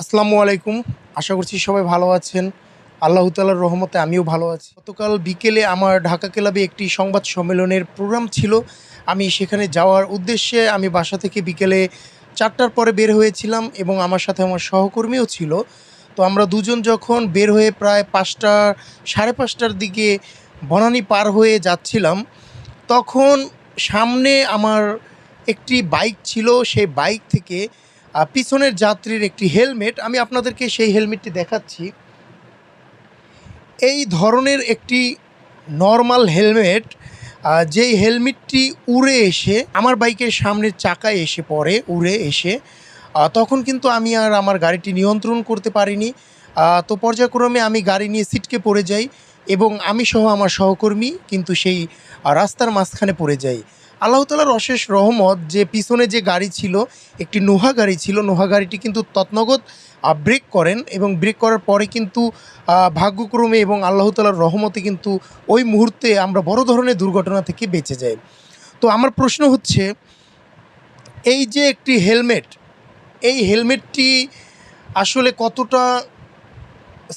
আসসালামু আলাইকুম। আশা করছি সবাই ভালো আছেন। আল্লাহ তালার রহমতে আমিও ভালো আছি। গতকাল বিকেলে আমার ঢাকা ক্লাবে একটি সংবাদ সম্মেলনের প্রোগ্রাম ছিল। আমি সেখানে যাওয়ার উদ্দেশ্যে আমি বাসা থেকে বিকেলে চারটার পরে বের হয়েছিলাম এবং আমার সাথে আমার সহকর্মীও ছিল। তো আমরা দুজন যখন বের হয়ে প্রায় পাঁচটা, সাড়ে পাঁচটার দিকে বনানী পার হয়ে যাচ্ছিলাম, তখন সামনে আমার একটি বাইক ছিল। সেই বাইক থেকে পিছনের যাত্রীর একটি হেলমেট, আমি আপনাদেরকে সেই হেলমেটটি দেখাচ্ছি। এই ধরনের একটি নর্মাল হেলমেট যেই হেলমেটটি উড়ে এসে, আমার বাইকের সামনের চাকায় এসে পড়ে, উড়ে এসে তখন কিন্তু আমি আর আমার গাড়িটি নিয়ন্ত্রণ করতে পারিনি। তো পর্যায়ক্রমে আমি গাড়ি নিয়ে সিটকে পড়ে যাই এবং আমি সহ আমার সহকর্মী কিন্তু সেই রাস্তার মাঝখানে পড়ে যাই। আল্লাহ তালার অশেষ রহমত যে পিছনে যে গাড়ি ছিল, একটি নোহা গাড়ি ছিল, নোহা গাড়িটি কিন্তু তৎনগত ব্রেক করেন এবং ব্রেক করার পরে কিন্তু ভাগ্যক্রমে এবং আল্লাহ তালার রহমতে কিন্তু ওই মুহূর্তে আমরা বড় ধরনের দুর্ঘটনা থেকে বেঁচে যাই। তো আমার প্রশ্ন হচ্ছে, এই যে একটি হেলমেট, এই হেলমেটটি আসলে কতটা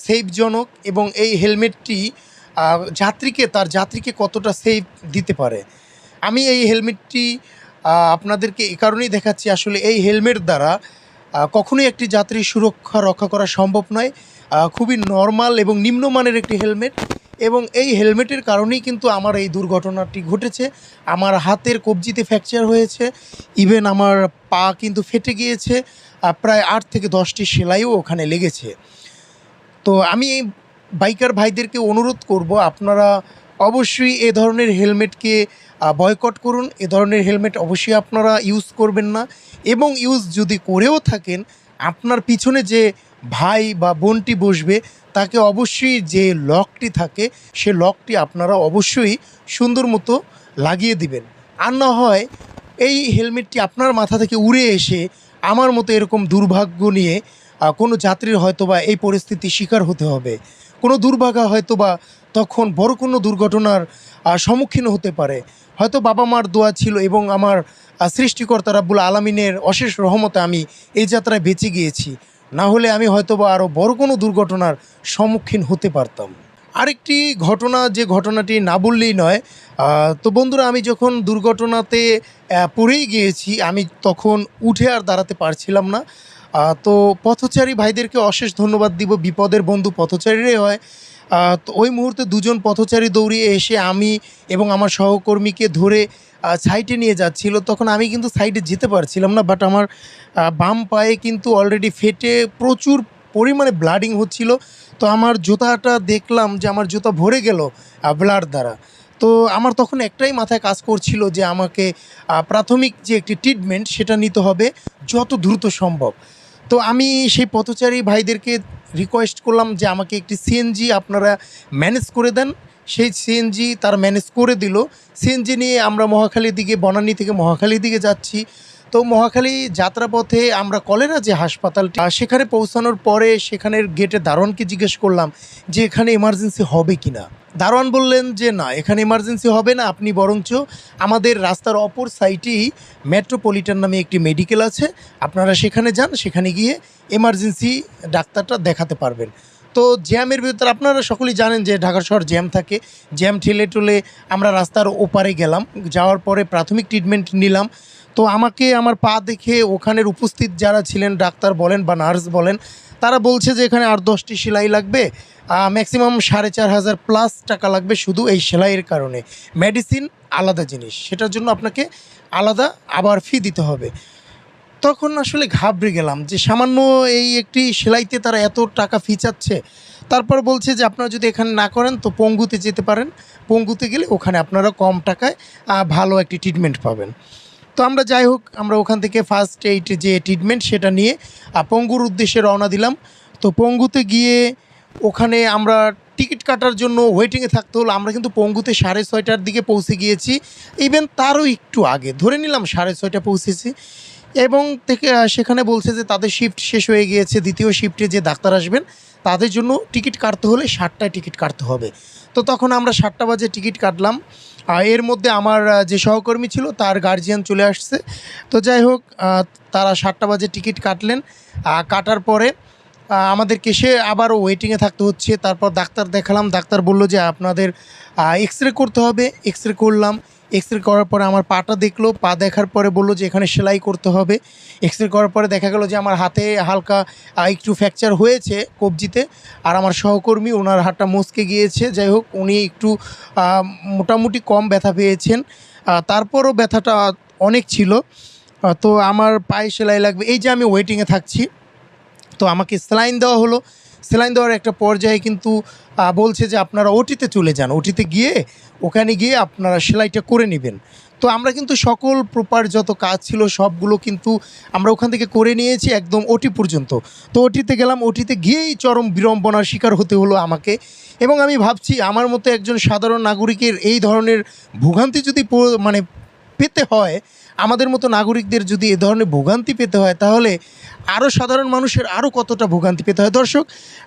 সেফজনক এবং এই হেলমেটটি যাত্রীকে, তার যাত্রীকে কতটা সেফ দিতে পারে? আমি এই হেলমেটটি আপনাদেরকে এই কারণেই দেখাচ্ছি, আসলে এই হেলমেট দ্বারা কখনোই একটি যাত্রীর সুরক্ষা রক্ষা করা সম্ভব নয়। খুবই নর্মাল এবং নিম্নমানের একটি হেলমেট এবং এই হেলমেটের কারণেই কিন্তু আমার এই দুর্ঘটনাটি ঘটেছে। আমার হাতের কবজিতে ফ্র্যাকচার হয়েছে, ইভেন আমার পা কিন্তু ফেটে গিয়েছে প্রায় আট থেকে দশটি সেলাইও ওখানে লেগেছে। তো আমি এই বাইকার ভাইদেরকে অনুরোধ করব, আপনারা অবশ্যই এ ধরনের হেলমেটকে বয়কট করুন, এ ধরনের হেলমেট অবশ্যই আপনারা ইউজ করবেন না। এবং ইউজ যদি করেও থাকেন, আপনার পিছনে যে ভাই বা বোনটি বসবে, তাকে অবশ্যই যে লকটি থাকে, সে লকটি আপনারা অবশ্যই সুন্দর মতো লাগিয়ে দিবেন। আর না হয়, এই হেলমেটটি আপনার মাথা থেকে উড়ে এসে আমার মতো এরকম দুর্ভাগ্য নিয়ে কোনো যাত্রীর হয়তোবা এই পরিস্থিতির শিকার হতে হবে। কোনো দুর্ভাগা হয়তোবা তখন বড় কোনো দুর্ঘটনার সম্মুখীন হতে পারে। হয়তো বাবা মার দোয়া ছিল এবং আমার সৃষ্টিকর্তা রাব্বুল আলমিনের অশেষ রহমতে আমি এই যাত্রায় বেঁচে গিয়েছি। না হলে আমি হয়তোবা আরও বড় কোনো দুর্ঘটনার সম্মুখীন হতে পারতাম। আরেকটি ঘটনা, যে ঘটনাটি না বললেই নয় তো বন্ধুরা, আমি যখন দুর্ঘটনাতে পড়েই গিয়েছি, আমি তখন উঠে আর দাঁড়াতে পারছিলাম না। তো পথচারী ভাইদেরকে অশেষ ধন্যবাদ দিব। বিপদের বন্ধু পথচারীরাই হয়। তো ওই মুহূর্তে দুজন পথচারী দৌড়িয়ে এসে আমি এবং আমার সহকর্মীকে ধরে সাইটে নিয়ে যাচ্ছিল। তখন আমি কিন্তু সাইডে যেতে পারছিলাম না বাট আমার বাম পায়ে কিন্তু অলরেডি ফেটে প্রচুর পরিমাণে ব্লাডিং হচ্ছিল। তো আমার জুতাটা দেখলাম যে আমার জুতা ভরে গেল ব্লাড দ্বারা। তো আমার তখন একটাই মাথায় কাজ করছিল যে আমাকে প্রাথমিক যে একটি ট্রিটমেন্ট সেটা নিতে হবে, যত দ্রুত সম্ভব। তো আমি সেই পথচারী ভাইদেরকে রিকোয়েস্ট করলাম যে আমাকে একটি সিএনজি আপনারা ম্যানেজ করে দেন। সেই সিএনজি তার ম্যানেজ করে দিল। সিএনজি নিয়ে আমরা মহাখালীর দিকে, বনানী থেকে মহাখালীর দিকে যাচ্ছি। তো মহাখালী যাত্রাপথে আমরা কলেরা যে হাসপাতালটি সেখানে পৌঁছানোর পরে সেখানের গেটে দারোয়ানকে জিজ্ঞেস করলাম যে এখানে এমার্জেন্সি হবে কি না দারোয়ান বললেন যে না, এখানে এমার্জেন্সি হবে না, আপনি বরঞ্চ আমাদের রাস্তার অপর সাইটেই মেট্রোপলিটন নামে একটি মেডিকেল আছে, আপনারা সেখানে যান, সেখানে গিয়ে এমার্জেন্সি ডাক্তারটা দেখাতে পারবেন। তো জ্যামের ভিতরে আপনারা সকলেই জানেন যে ঢাকা শহর জ্যাম থাকে, জ্যাম ঠেলে টুলে আমরা রাস্তার ওপারে গেলাম, যাওয়ার পরে প্রাথমিক ট্রিটমেন্ট নিলাম। তো আমাকে আমার পা দেখে ওখানের উপস্থিত যারা ছিলেন, ডাক্তার বলেন বা নার্স বলেন, তারা বলছে যে এখানে আর দশটি সেলাই লাগবে ম্যাক্সিমাম সাড়ে চার হাজার প্লাস টাকা লাগবে শুধু এই সেলাইয়ের কারণে। মেডিসিন আলাদা জিনিস, সেটার জন্য আপনাকে আলাদা আবার ফি দিতে হবে। তখন আসলে ঘাবড়ে গেলাম যে সামান্য এই একটি সেলাইতে তারা এত টাকা ফি চাচ্ছে। তারপর বলছে যে আপনারা যদি এখানে না করেন তো পঙ্গুতে যেতে পারেন। পঙ্গুতে গেলে ওখানে আপনারা কম টাকায় ভালো একটি ট্রিটমেন্ট পাবেন। তো আমরা যাই হোক, আমরা ওখান থেকে ফার্স্ট এইট যে ট্রিটমেন্ট সেটা নিয়ে পঙ্গুর উদ্দেশ্যে রওনা দিলাম। তো পঙ্গুতে গিয়ে ওখানে আমরা টিকিট কাটার জন্য ওয়েটিংয়ে থাকতে হলো। আমরা কিন্তু পঙ্গুতে সাড়ে ছয়টার দিকে পৌঁছে গিয়েছি। ইভেন তারও একটু আগে, ধরে নিলাম সাড়ে ছয়টা পৌঁছেছি। এবং থেকে সেখানে বলছে যে তাদের শিফট শেষ হয়ে গিয়েছে দ্বিতীয় শিফটে যে ডাক্তার আসবেন তাদের জন্য টিকিট কাটতে হলে ষাটটায় টিকিট কাটতে হবে। তো তখন আমরা সাতটা বাজে টিকিট কাটলাম। এর মধ্যে আমার যে সহকর্মী ছিল তার গার্জিয়ান চলে আসছে। তো যাই হোক তারা সাতটা বাজে টিকিট কাটলেন। কাটার পরে আহ, আমাদেরকে সে আবারও ওয়েটিংয়ে থাকতে হচ্ছে। তারপর ডাক্তার দেখালাম। ডাক্তার বলল যে আপনাদের এক্স রে করতে হবে। এক্স রে করলাম। এক্স রে করার পরে আমার পাটা দেখল, পা দেখার পরে বলল যে এখানে সেলাই করতে হবে। এক্স রে করার পরে দেখা গেল যে আমার হাতে হালকা একটু ফ্র্যাকচার হয়েছে কবজিতে আর আমার সহকর্মী ওনার হাতটা মচকে গিয়েছে। যাই হোক, উনি একটু মোটামুটি কম ব্যথা পেয়েছেন। তারপরও ব্যথাটা অনেক ছিল। তো আমার পায়ে সেলাই লাগবে। এই যে আমি ওয়েটিংয়ে থাকছি, তো আমাকে স্যালাইন দেওয়া হলো। স্যালাইন দেওয়ার একটা পর্যায়ে কিন্তু বলছে যে আপনারা ওটিতে চলে যান। ওটিতে গিয়ে ওখানে গিয়ে আপনারা সেলাইটা করে নেবেন। তো আমরা কিন্তু সকল প্রপার যত কাজ ছিল সবগুলো কিন্তু আমরা ওখান থেকে করে নিয়েছি একদম ওটি পর্যন্ত। তো ওটিতে গেলাম ওটিতে গিয়েই চরম বিড়ম্বনার শিকার হতে হলো আমাকে। এবং আমি ভাবছি, আমার মতো একজন সাধারণ নাগরিকের এই ধরনের ভোগান্তি যদি মানে পেতে হয়, আমাদের মতো নাগরিকদের যদি এ ধরনের ভোগান্তি পেতে হয়, তাহলে আরও সাধারণ মানুষের আরও কতটা ভোগান্তি পেতে হয়? দর্শক,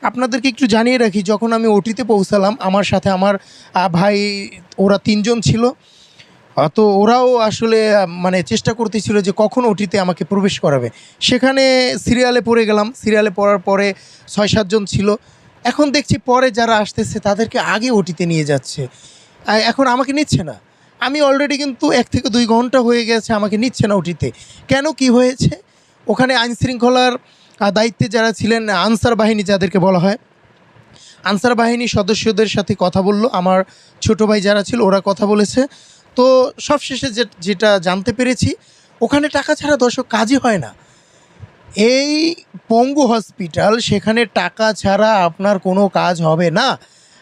আপনাদেরকে একটু জানিয়ে রাখি, যখন আমি ওটিতে পৌঁছালাম, আমার সাথে আমার ভাই, ওরা তিনজন ছিল। তো ওরাও আসলে মানে চেষ্টা করতেছিল যে কখন ওটিতে আমাকে প্রবেশ করাবে। সেখানে সিরিয়ালে পড়ে গেলাম। সিরিয়ালে পড়ার পরে ছয় সাতজন ছিল। এখন দেখছি পরে যারা আসতেছে, তাদেরকে আগে ওটিতে নিয়ে যাচ্ছে। এখন আমাকে নিচ্ছে না। আমি অলরেডি কিন্তু এক থেকে দুই ঘণ্টা হয়ে গেছে আমাকে নিচ্ছে না ওটিতে কেন কি হয়েছে? ওখানে আইন শৃঙ্খলার দায়িত্বে যারা ছিলেন, আনসার বাহিনী যাদেরকে বলা হয়, আনসার বাহিনীর সদস্যদের সাথে কথা বলল। আমার ছোট ভাই যারা ছিল, ওরা কথা বলেছে। তো সবশেষে যেটা জানতে পেরেছি, ওখানে টাকা ছাড়া দর্শক কাজই হয় না। এই পঙ্গু হসপিটাল সেখানে টাকা ছাড়া আপনার কোনো কাজ হবে না।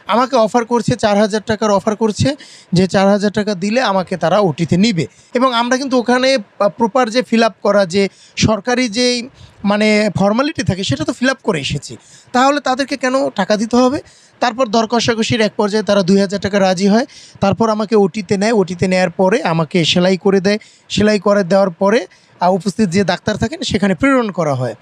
আমাকে অফার করছে চার হাজার টাকার অফার করছে, যে চার হাজার টাকা দিলে আমাকে তারা ওটিতে নিবে। এবং আমরা কিন্তু ওখানে প্রপার যে ফিল করা যে সরকারি যেই মানে ফর্মালিটি থাকে, সেটা তো ফিল করে এসেছি। তাহলে তাদেরকে কেন টাকা দিতে হবে? তারপর দর কষাকষির এক পর্যায়ে তারা দুই হাজার টাকা রাজি হয়। তারপর আমাকে ওটিতে নেয়। ওটিতে নেওয়ার পরে আমাকে সেলাই করে দেয়। সেলাই করে দেওয়ার পরে উপস্থিত যে ডাক্তার থাকেন, সেখানে প্রেরণ করা হয়।